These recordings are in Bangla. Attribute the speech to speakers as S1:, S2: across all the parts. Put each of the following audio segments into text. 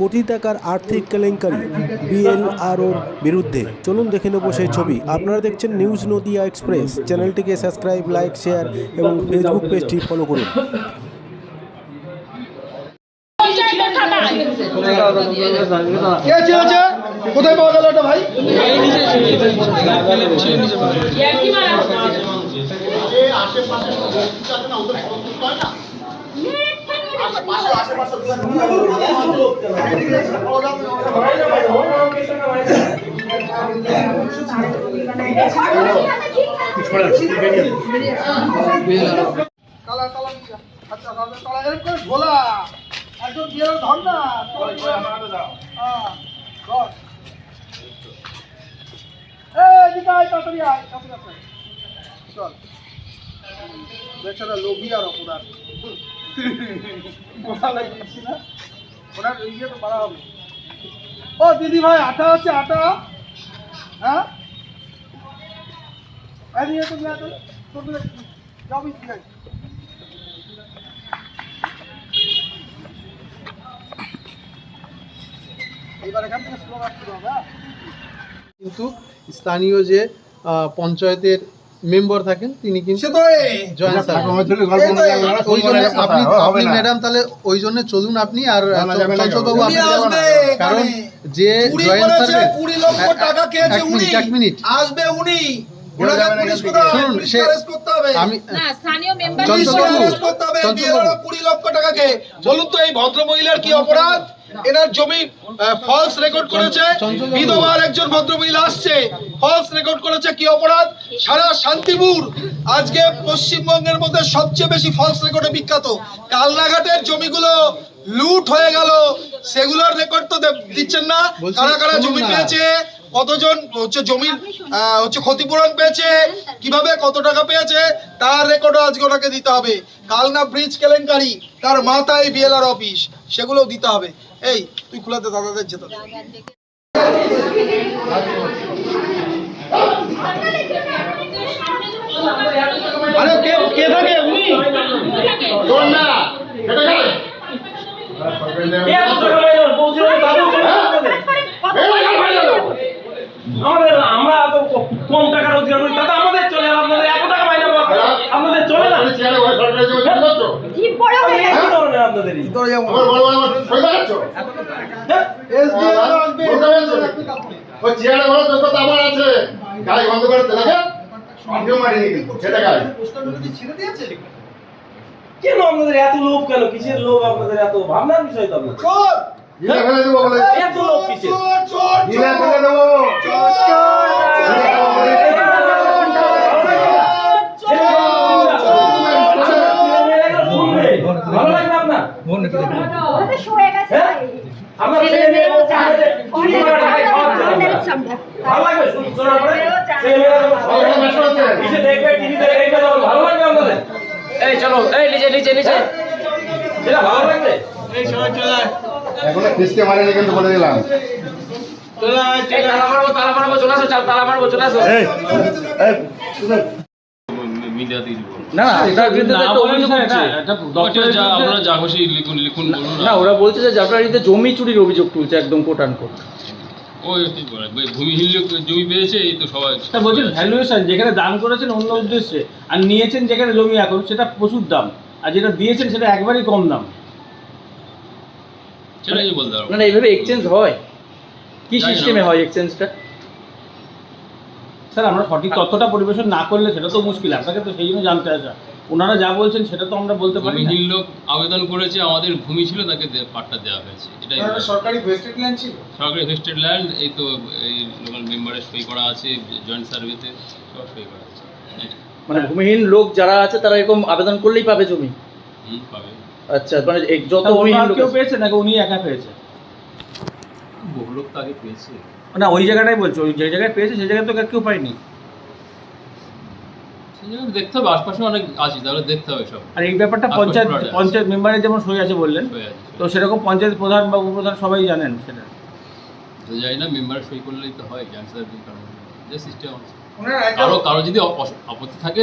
S1: কোটি টাকার আর্থিক কেলেঙ্কারি বিএনআরওর বিরুদ্ধে। চলুন দেখে নেব সেই ছবি। আপনারা দেখছেন নিউজ নদিয়া এক্সপ্রেস। চ্যানেলটিকে সাবস্ক্রাইব লাইক শেয়ার এবং ফেসবুক পেজটি ফলো করুন।
S2: কে চেয়েছে কোথায় পাওয়া গেল এটা ভাই? কালা চল। বেচারা লোভী আর অপরাধ। ও দিদি ভাই আটা আছে আটা। হ্যাঁ? হ্যাঁ?
S3: কিন্তু স্থানীয় যে পঞ্চায়েতের মেম্বার থাকেন তিনি কিন্তু আপনি আপনি ম্যাডাম তাহলে ওই জন্য চলুন আপনি আর চঞ্চলবাবু
S2: উনি
S3: আপনি যাবেন না। কারণ যে
S2: জয়েন
S3: জয়েন্ট স্যার এক মিনিট।
S2: আসবে উনি। ওনাকে পুলিশ কোথায়?
S3: শুনুন,
S2: পুলিশকে
S3: সে-
S2: arrest করতে হবে।
S3: আমি
S2: লক্ষ বলুন তো এই ভদ্র মহিলার কি অপরাধ? এনার জমি ফলস রেকর্ড করেছে।
S3: চঞ্চল
S2: বিধবার একজন ভদ্র আসছে ফলস রেকর্ড করেছে কি অপরাধ? সারা শান্তিপুর আজকে পশ্চিমবঙ্গের মধ্যে সবচেয়ে বেশি ফলস রেকর্ডে বিখ্যাত। কালনাঘাটের জমিগুলো লুট হয়ে গেল। সেগুলোর রেকর্ড তো দিচ্ছেন না। কারা কারা জমি পেয়েছে? কতজন হচ্ছে জমির আহ, হচ্ছে ক্ষতিপূরণ পেয়েছে কীভাবে কত টাকা পেয়েছে তার রেকর্ডও আজকে ওনাকে দিতে হবে। কালনা ব্রিজ কেলেঙ্কারি তার মাথায় বিএলআর অফিস সেগুলোও দিতে হবে। এই তুই খুলাতে দাদাদের যেতে আরে কে কে থাকে? উনি?
S4: আমাদের আমরা এত কম টাকা রোজগার করি তাতে আমাদের চলে আর আপনাদের এত টাকা মাইনে পাবো আপনাদের চলে না
S5: জিপ বড় হয়ে
S4: কি ধরনের আপনাদেরই
S2: তোরা যেমন
S4: হ্যাঁ?
S2: এসবিআই আসবে। পোস্টারগুলো ছিঁড়ে দিয়েছে
S4: কেন আপনাদের এত লোভ কেন? কিসের লোভ আপনাদের এত? ভাবনার বিষয় তো আপনাদের।
S2: চোর!
S4: এত লোভ কিসের?
S2: চোর চোর চোর!
S6: এই চলো এই নিচে নিচে নিচে
S4: সেটা ভালো লাগবে
S7: এখনও কিস্তি মারেনি কিন্তু বলে দিলাম
S6: তালা মারবো তালা চলে আসো চাল তালা মারবো চলে আসো
S8: না ওটার বিরুদ্ধে একটা অভিযোগ
S9: স্যার,
S8: উঠছে।
S9: এটা- এটা দপ্তরে যা আপনারা যা খুশি লিখুন লিখুন বলুন।
S8: না ওরা বলছে যে জাফরারিতে জমি চুরির অভিযোগ তুলছে একদম কোট কোট
S9: ওই কি বলে, ওই ভূমিহীন লোক জমি পেয়েছে এই তো সবাই
S4: তা বলছেন ভ্যালুয়েশন যেখানে দান করেছেন অন্য উদ্দেশ্যে আর নিয়েছেন যেখানে জমি এখন সেটা প্রচুর দাম। আর যেটা দিয়েছেন সেটা একবারই কম দাম।
S9: সেটাই বলতে পারব
S8: না এইভাবে এক্সচেঞ্জ হয়? কি সিস্টেমে হয় এক্সচেঞ্জটা
S4: স্যার আমরা সঠিক তথ্যটা পরিবেশন না করলে সেটা তো মুশকিল আপনাকে তো সেই জন্য জানতে আসা। ওনারা যা বলছেন সেটা তো আমরা বলতে পারি না।
S9: ভূমিহীন লোক আবেদন করেছে আমাদের ভূমি ছিল তাকে পাট্টা দেওয়া হয়েছে। এটাই
S2: সরকারি ভেস্টেড ল্যান্ড ছিল?
S9: সরকারি ভেস্টেড ল্যান্ড এই তো এই লোকাল মেম্বারের সই করা আছে জয়েন্ট সার্ভিসে সব সই করা আছে।
S8: মানে ভূমিহীন লোক যারা আছে তারা এরকম আবেদন করলেই পাবে জমি?
S9: হুম পাবে।
S8: আচ্ছা মানে যত ভূমিহীন লোক
S4: কেউ পেয়েছে নাকি? উনি একা পেয়েছে?
S9: বহু লোক তো আগে পেয়েছে।
S4: না ওই জায়গাটাই বলছো ওই যে জায়গায় পেয়েছে সেই জায়গায় তো কেউ পায়নি।
S9: সেই জন্য দেখতে হবে আশপাশে অনেক আছে তাহলে দেখতে হবে সব।
S4: আর এই ব্যাপারটা পঞ্চায়েত পঞ্চায়েত মেম্বারের যেমন সই আছে বললেন তো সেরকম পঞ্চায়েত প্রধান বা উপপ্রধান সবাই জানেন সেটা।
S9: তো যাই না মেম্বার সই করলেই তো হয় জয়েন্ট সার্ভিস কারণ। যে সিস্টেম আছে। কারও কারও যদি আপত্তি থাকে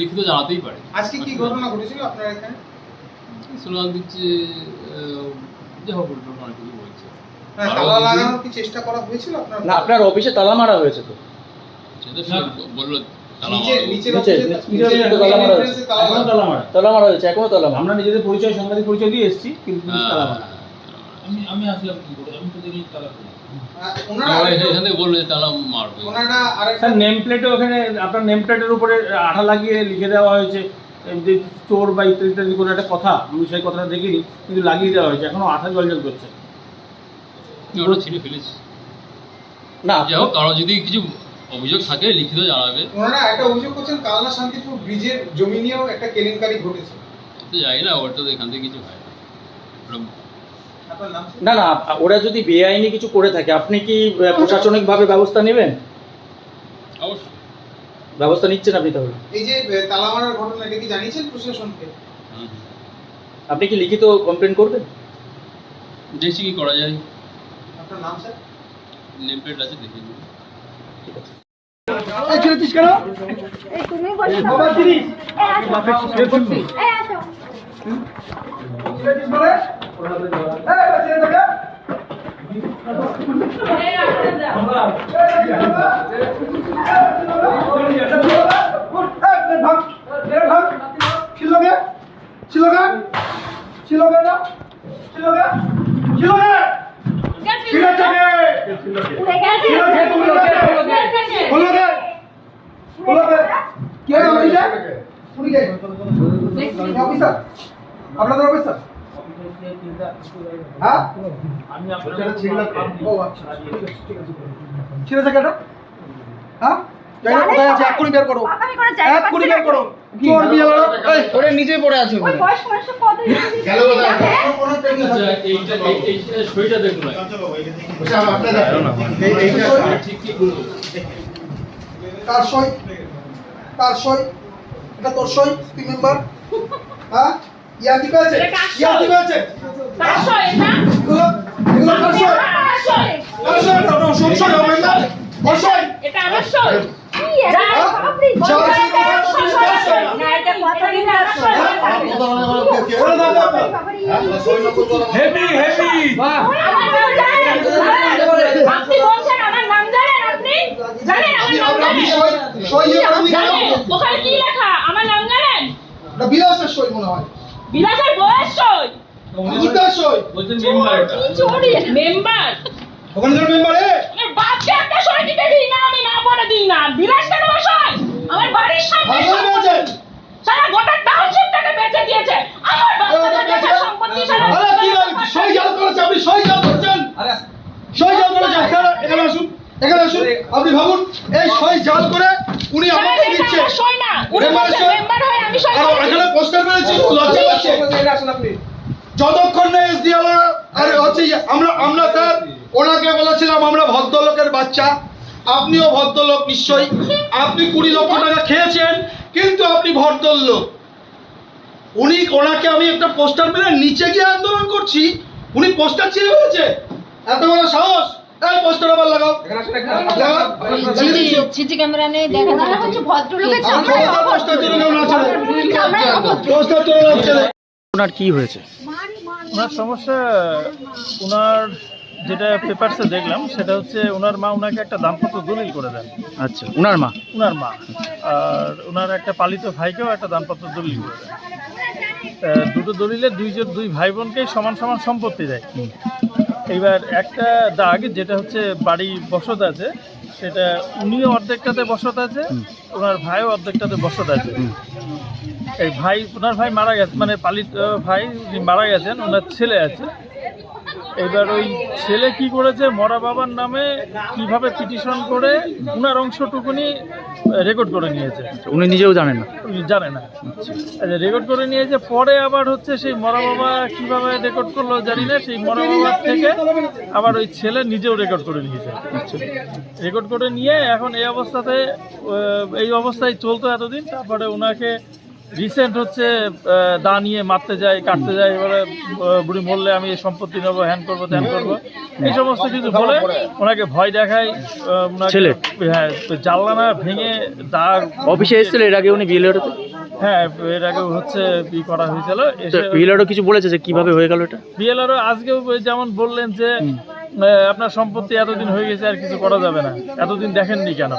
S9: লিখিত জানাতেই পারে।
S2: আজকে কি ঘটনা ঘটেছিল আপনার এখানে?
S9: স্লোগান দিচ্ছে যে হোক অনেক কিছু
S2: তালা লাগানোর কি চেষ্টা করা হয়েছিল আপনার
S8: না আপনার অফিসে তালা মারা হয়েছে তো।
S9: বলল তালা
S8: মারা। হয়েছে। এখনও তালা
S4: আমরা নিজেদের পরিচয় সাংবাদিক পরিচয় দিয়ে এসেছি কিন্তু
S9: হ্যাঁ,
S4: তালা
S9: হ্যাঁ,
S4: মারা
S9: হ্যাঁ।
S4: আমি আমি আসলাম কি করে? আমি তো দেখি তালা আপনার নেম প্লেটের উপরে আঠা লাগিয়ে লিখে দেওয়া হয়েছে যে চোর বা ইত্যাদি ইত্যাদি কোনো একটা কথা আমি সেই কথাটা দেখিনি কিন্তু লাগিয়ে দেওয়া হয়েছে। এখনও আঠা জল জল করছে।
S9: ওটা ছিঁড়ে ফেলেছি।
S8: না।
S9: যাই হোক কারও যদি কিছু অভিযোগ থাকে লিখিত জানাবে।
S2: ওনারা একটা অভিযোগ করছেন কালনা শান্তিপুর ব্রিজের জমি নিয়েও একটা কেলেঙ্কারি ঘটেছে।
S9: তো যাই না ওটা তো এখান থেকে কিছু হয় না।
S8: না না ওরা যদি বেআইনি কিছু করে থাকে আপনি কি প্রশাসনিকভাবে ব্যবস্থা নেবেন?
S9: অবশ্যই।
S8: ব্যবস্থা নিচ্ছেন আপনি তাহলে?
S2: এই যে তালা মারার ঘটনা এটা কি জানিয়েছেন প্রশাসনকে?
S8: আপনি কি লিখিত কমপ্লেন করবেন?
S9: দেখছি কি করা যায়।
S2: আপনার নাম স্যার
S9: নেম প্লেট আছে দেখে নিবো।
S5: এই তুমি বসো বাবা তিরিশ এই আসো এই আসো উড়ে গেছে
S2: আপনাদের অফিসার হ্যাঁ
S4: আমি আপনার
S2: ও আচ্ছা ছিল জায়গাটা হ্যাঁ জায়গা কোথায় আছে এক্ষুনি বের করো
S5: পাকামি করে জায়গা
S2: এক্ষুনি
S5: পাচ্ছি
S2: বের
S5: না।
S2: করো চোর বিয়ে বেরো এই
S6: ওরে নিচে পড়ে আছে
S5: ওই বয়স্ক মানুষের কত
S7: গেল কোথায়?
S9: আচ্ছা এইটা এই- এইটা সইটা দেখুন
S7: বসে আমার আপনার এই- এইটা
S9: ঠিক ঠিক বলুন
S2: কার সই কার সই এটা তোর সই তুই মেম্বার হ্যাঁ ইয়া কি পেয়েছে
S5: এটা কার সই?
S2: ইয়া কি পেয়েছে
S5: কার সই এটা?
S2: এগুলো এগুলো কার সই
S5: কার সই?
S2: কার সই এটা ওটা না ওর
S5: এটা আমার। কি এটা?
S2: হ্যাঁ? যাও,
S5: সই
S2: যাও,
S5: সই।
S2: যাও।
S5: না, এটা কথা দিন হয়ে থাকে।
S7: কত বড় বড় কে- কে-
S2: ওরা দাও,
S7: হ্যাঁ? না বলো।
S4: হেভি হেভি
S5: আমার আপনি বলছেন আমার নাম জানেন আপনি? জানেন আমার নাম জানেন?
S2: সই সই ইয়ে করে দিন
S5: জানেন? ওখানে কি লেখা? আমার নাম জানেন?
S2: এটা বিলাসের সই মনে হয়।
S5: বিলাসের বয়স সই।
S2: সই।
S4: বলছেন মেম্বার এটা
S5: চোরি? মেম্বার?
S2: ওখানে মেম্বার এ।
S5: আমার বাপকে একটা সই দিতে দিই না আমি না দিই না। বিলাস কেন বসাই আমার বাড়ির সামনে
S2: আসলে বলছেন।
S5: সারা গোটা টাউনশিপটাকে বেচে দিয়েছে। আমার সম্পত্তি সারা
S2: আরে কি? সই জাল করেছে? আপনি সই জাল করেছেন? সই জাল করেছেন। স্যার এখানে আসুন এখানে আসুন। আপনি ভাবুন এই সই জাল করে উনি আমাকে
S5: এটা
S2: দিচ্ছে।
S5: সই না। উনি
S2: মেম্বার
S5: বলছেন
S2: সই?
S5: মেম্বার হয়ে আমি সই
S2: আর। এখানে পোস্টার করেছি লজ্জা পাচ্ছে। যতক্ষণ না এসডিএল আর হচ্ছে ইয়ে, আমরা আমরা স্যার ওনাকে বলেছিলাম আমরা ভদ্রলোকের বাচ্চা। আপনিও ভদ্রলোক নিশ্চয়ই। আপনি কুড়ি লক্ষ টাকা খেয়েছেন কিন্তু আপনি ভদ্রলোক। উনি ওনাকে আমি একটা পোস্টার মেরে নিচে গিয়ে আন্দোলন করছি। উনি পোস্টার ছিঁড়ে ফেলেছে। এত বড় সাহস। এই পোস্টার আবার লাগাও।
S5: সিসি ক্যামেরা নেই দেখা যায় হচ্ছে ভদ্রলোকের
S2: ক্ষমতা পোস্টার তুলে নেও না। পোস্টার তুলে নাও
S8: ওনার কি হয়েছে?
S10: ওনার সমস্যা ওনার যেটা পেপারসে দেখলাম সেটা হচ্ছে ওনার মা ওনাকে একটা দাম্পত্য দলিল করে দেন।
S8: আচ্ছা ওনার মা?
S10: ওনার মা। আর ওনার একটা পালিত ভাইকেও একটা দাম্পত্য দলিল করে দেন। দুটো দলিলে দুইজন দুই ভাই বোনকেই সমান সমান সম্পত্তি দেয়। এইবার একটা দাগ যেটা হচ্ছে বাড়ি বসত আছে সেটা উনিও অর্ধেকটাতে বসত আছে ওনার ভাইও অর্ধেকটাতে বসত আছে। এই ভাই ওনার ভাই মারা গেছে মানে পালিত ভাই মারা গেছেন ওনার ছেলে আছে। এবার ওই ছেলে কি করেছে মরা বাবার নামে কীভাবে পিটিশন করে উনার অংশটুকুনি রেকর্ড করে নিয়েছে।
S8: উনি নিজেও জানেন না।
S10: জানে না। আচ্ছা রেকর্ড করে নিয়েছে পরে আবার হচ্ছে সেই মরা বাবা কীভাবে রেকর্ড করল জানি না সেই মরা বাবার থেকে আবার ওই ছেলে নিজেও রেকর্ড করে নিয়েছে। রেকর্ড করে নিয়ে এখন এই অবস্থাতে এই অবস্থায় চলতো এতদিন তারপরে ওনাকে রিসেন্ট হচ্ছে দা নিয়ে মারতে যায় কাটতে যায় এবারে বুড়ি মরলে আমি সম্পত্তি নেব হ্যান করব ত্যান করব। এই সমস্ত কিছু বলে ওনাকে ভয় দেখায়
S8: ছেলে?
S10: হ্যাঁ জানলানা ভেঙে দা
S8: অফিসে এসেছিল এর আগে উনি বিএলআরতে
S10: হ্যাঁ এর আগে হচ্ছে ই করা হয়েছিল
S8: বিএলআরও কিছু বলেছে যে কীভাবে হয়ে গেল এটা?
S10: বিএলআরও আজকেও যেমন বললেন যে আপনার সম্পত্তি এতদিন হয়ে গেছে আর কিছু করা যাবে না। এতদিন দেখেননি কেন?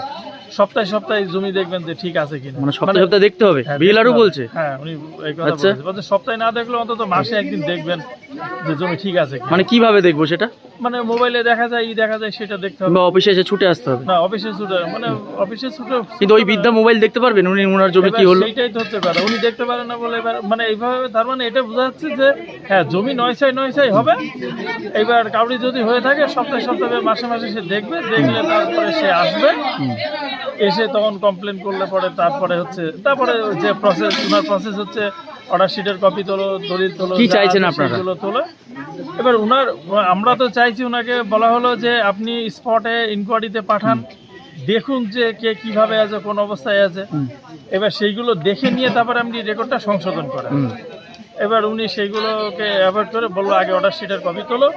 S10: সপ্তাহে সপ্তাহে জমি দেখবেন যে ঠিক আছে কিনা।
S8: মানে সপ্তাহে সপ্তাহে দেখতে হবে।
S10: বিলারও
S8: বিএলআরও বলছে।
S10: হ্যাঁ উনি এই কথা
S8: আচ্ছা।
S10: বলছে। সপ্তাহে না দেখলে অন্তত মাসে একদিন দেখবেন যে জমি ঠিক আছে
S8: মানে কীভাবে দেখব সেটা?
S10: মানে মোবাইলে দেখা যায় ই দেখা যায় সেটা দেখতে হবে।
S8: কিংবা অফিসে এসে ছুটে আসতে হবে।
S10: না অফিসে ছুটে মানে অফিসে ছুটে
S8: কিন্তু ওই বৃদ্ধা মোবাইল দেখতে পারবেন? উনি ওনার জমি কি হলো?
S10: সেইটাই তো হচ্ছে কথা উনি দেখতে পারেন না বলে এবার মানে এইভাবে তার মানে এটা বোঝা যাচ্ছে যে হ্যাঁ জমি নয় চাই নয় চাই হবে। এবার কাউরি যদি হয়ে থাকে সপ্তাহে সপ্তাহে মাসে মাসে সে দেখবে দেখলে তারপরে সে আসবে। এসে তখন কমপ্লেন করলে পরে তারপরে হচ্ছে তারপরে যে প্রসেস ওনার প্রসেস হচ্ছে অর্ডার শিটের কপি তোলো দলিল তোলো
S8: কি চাইছেন আপনারা?
S10: তোলো। এবার ওনার আমরা তো চাইছি ওনাকে বলা হলো যে আপনি স্পটে ইনকোয়ারিতে পাঠান দেখুন যে কে কীভাবে আছে কোন অবস্থায় আছে। এবার সেইগুলো দেখে নিয়ে তারপরে আপনি রেকর্ডটা সংশোধন করেন। এবার উনি সেইগুলোকে অ্যাভয়েড করে বলল আগে অর্ডার শিটের কপি তোলো।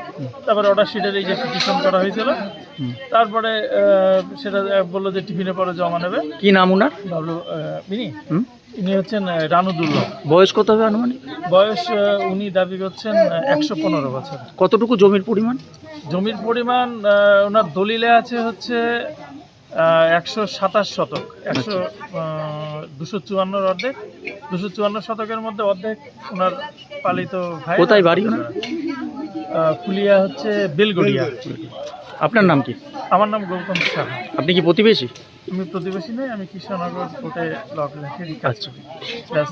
S10: তারপরে অর্ডার শিটের এই যে পিটিশন করা হয়েছিল তারপরে সেটা বলল যে টিফিনে পরে জমা নেবে।
S8: কি নাম ওনার
S10: ভাবলো ইনি
S8: হুম?
S10: ইনি হচ্ছেন রানুদুল্লাহ।
S8: বয়স কত হবে আনুমানিক?
S10: বয়স উনি দাবি করছেন একশো পনেরো বছর।
S8: কতটুকু জমির পরিমাণ?
S10: জমির পরিমাণ ওনার দলিলে আছে হচ্ছে একশো সাতাশ শতক। একশো দুশো চুয়ান্নর অর্ধেক। দুশো চুয়ান্ন শতকের মধ্যে অর্ধেক ওনার পালিত ভাই।
S8: কোথায় বাড়ি ওনার?
S10: ফুলিয়া হচ্ছে বেলগড়িয়া।
S8: আপনার নাম কি?
S10: আমার নাম গৌতম সাহা।
S8: আপনি কি প্রতিবেশী?
S10: আমি প্রতিবেশী নই আমি কৃষ্ণনগর কোর্টে লক লেখে কাজ করি ব্যাস।